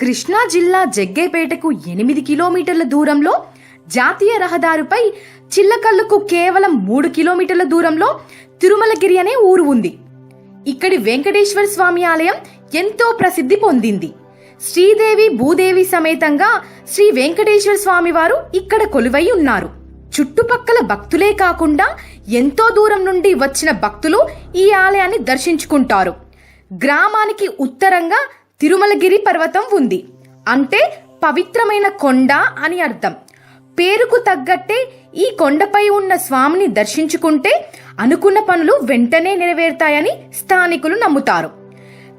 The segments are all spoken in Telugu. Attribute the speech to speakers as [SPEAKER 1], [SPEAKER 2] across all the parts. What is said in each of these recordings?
[SPEAKER 1] కృష్ణా జిల్లా జగ్గేపేటకు ఎనిమిది కిలోమీటర్ల దూరంలో జాతీయ రహదారిపై చిల్లకల్లుకు కేవలం మూడు కిలోమీటర్ల దూరంలో తిరుమలగిరి అనే ఊరు ఉంది. ఇక్కడి వెంకటేశ్వర స్వామి ఆలయం ఎంతో ప్రసిద్ధి పొందింది. శ్రీదేవి భూదేవి సమేతంగా శ్రీ వెంకటేశ్వర స్వామి వారు ఇక్కడ కొలువై ఉన్నారు. చుట్టుపక్కల భక్తులే కాకుండా ఎంతో దూరం నుండి వచ్చిన భక్తులు ఈ ఆలయాన్ని దర్శించుకుంటారు. గ్రామానికి ఉత్తరంగా తిరుమలగిరి పర్వతం ఉంది. అంటే పవిత్రమైన కొండ అని అర్థం. పేరుకు తగ్గట్టే ఈ కొండపై ఉన్న స్వామిని దర్శించుకుంటే అనుకున్న పనులు వెంటనే నెరవేరుతాయని స్థానికులు నమ్ముతారు.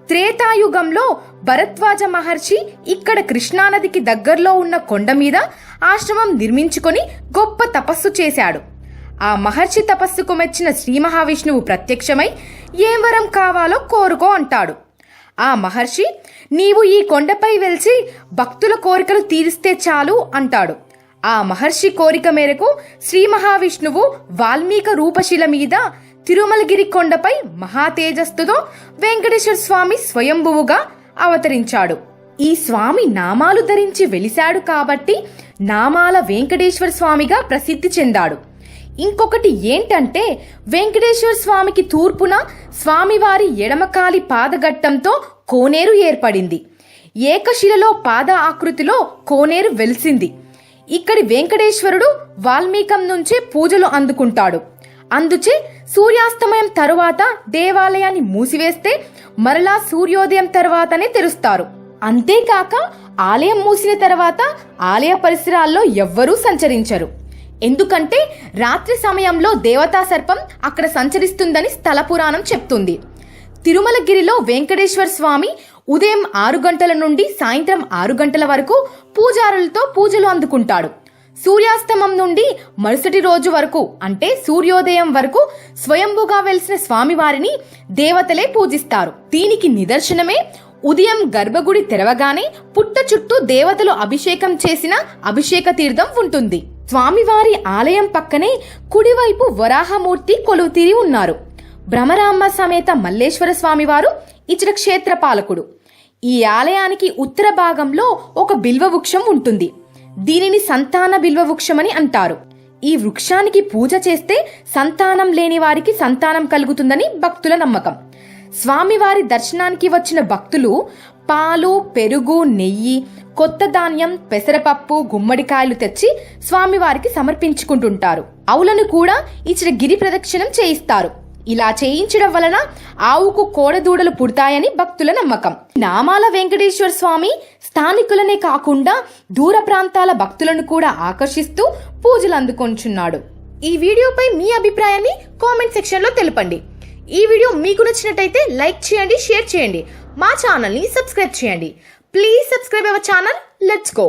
[SPEAKER 1] త్రేతాయుగంలో భరద్వాజ మహర్షి ఇక్కడ కృష్ణానదికి దగ్గరలో ఉన్న కొండ మీద ఆశ్రమం నిర్మించుకొని గొప్ప తపస్సు చేశాడు. ఆ మహర్షి తపస్సుకు మెచ్చిన శ్రీ మహావిష్ణువు ప్రత్యక్షమై ఏం వరం కావాలో కోరుకో అంటాడు. ఆ మహర్షి నీవు ఈ కొండపై వెలిసి భక్తుల కోరికలు తీరిస్తే చాలు అంటాడు. ఆ మహర్షి కోరిక మేరకు శ్రీ మహావిష్ణువు వాల్మీక రూపశిల మీద తిరుమలగిరి కొండపై మహాతేజస్సుతో వెంకటేశ్వర స్వామి స్వయంభువుగా అవతరించాడు. ఈ స్వామి నామాలు ధరించి వెలిశాడు కాబట్టి నామాల వెంకటేశ్వర స్వామిగా ప్రసిద్ధి చెందాడు. ఇంకొకటి ఏంటంటే వెంకటేశ్వర స్వామికి తూర్పున స్వామివారి ఎడమకాలి పాదఘట్టంతో కోనేరు ఏర్పడింది. ఏకశిలలో పాద ఆకృతిలో కోనేరు వెలిసింది. ఇక్కడి వెంకటేశ్వరుడు వాల్మీకం నుంచే పూజలు అందుకుంటాడు. అందుచే సూర్యాస్తమయం తరువాత దేవాలయాన్ని మూసివేస్తే మరలా సూర్యోదయం తర్వాతనే తెరుస్తారు. అంతేకాక ఆలయం మూసిన తర్వాత ఆలయ పరిసరాల్లో ఎవ్వరూ సంచరించరు. ఎందుకంటే రాత్రి సమయంలో దేవతా సర్పం అక్కడ సంచరిస్తుందని స్థల పురాణం చెప్తుంది. తిరుమలగిరిలో వెంకటేశ్వర స్వామి ఉదయం ఆరు గంటల నుండి సాయంత్రం ఆరు గంటల వరకు పూజారులతో పూజలు అందుకుంటాడు. సూర్యాస్తమం నుండి మరుసటి రోజు వరకు అంటే సూర్యోదయం వరకు స్వయంభుగా వెలిసిన స్వామివారిని దేవతలే పూజిస్తారు. దీనికి నిదర్శనమే ఉదయం గర్భగుడి తెరవగానే పుట్ట చుట్టూ దేవతలు అభిషేకం చేసిన అభిషేక తీర్థం ఉంటుంది. స్వామివారి ఆలయం పక్కనే కుడివైపు వరాహమూర్తి కొలువుతీరి ఉన్నారు. భ్రమరాంబ సమేత మల్లేశ్వర స్వామివారు ఇచ్చట క్షేత్రపాలకుడు ఈ ఆలయానికి ఉత్తర భాగంలో ఒక బిల్వ వృక్షం ఉంటుంది. దీనిని సంతాన బిల్వ వృక్షమని అంటారు. ఈ వృక్షానికి పూజ చేస్తే సంతానం లేని వారికి సంతానం కలుగుతుందని భక్తుల నమ్మకం. స్వామివారి దర్శనానికి వచ్చిన భక్తులు పాలు పెరుగు నెయ్యి కొత్త ధాన్యం పెసరపప్పు గుమ్మడికాయలు తెచ్చి స్వామివారికి సమర్పించుకుంటుంటారు. అవులను కూడా ఇచ్చిన గిరి ప్రదక్షిణం చేయిస్తారు. ఇలా చేయించడం వలన ఆవుకు కోడదూడలు పుడతాయని భక్తుల నమ్మకం. నామాల వెంకటేశ్వర స్వామి స్థానికులనే కాకుండా దూర ప్రాంతాల భక్తులను కూడా ఆకర్షిస్తూ పూజలు అందుకొంచున్నాడు. ఈ వీడియోపై మీ అభిప్రాయాన్ని కామెంట్ సెక్షన్లో తెలపండి. ఈ వీడియో మీకు నచ్చినట్టయితే లైక్ చేయండి షేర్ చేయండి. మా ఛానల్ని సబ్స్క్రైబ్ చేయండి. Please subscribe our channel. Let's go.